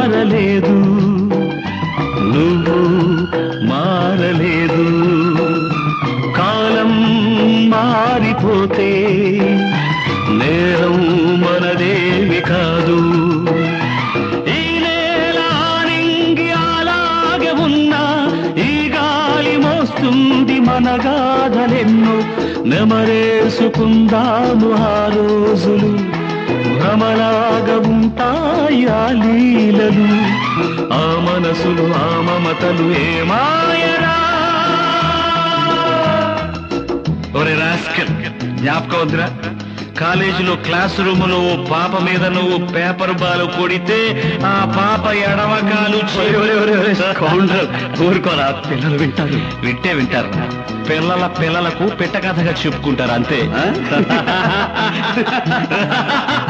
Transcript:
మారలేదు. నువ్వు మారలేదు. కాలం మారిపోతే నేరం మనదేవి కాదు. ఈ నేల నింగి అలాగే ఉన్నా ఈ గాలి మోస్తుంది మన గాథలెన్నో నెమరేసుకుందాము ఆ రోజులు భ్రమలాగా ఉంటాయి మనసులు ఆ మమతలు ఏమాయరా ఒరే రాస్కల్ జ్ఞాపకం వద్దురా? కాలేజీలో క్లాస్ రూమ్లో ఓ పాప మీద నువ్వు పేపర్ బాల్ కొడితే ఆ పాప ఎడమకాలు ఊరుకోరా పిల్లలు వింటారు. వింటే వింటారు. పిల్లల పిల్లలకు పెట్ట కథగా చెప్పుకుంటారు అంతే.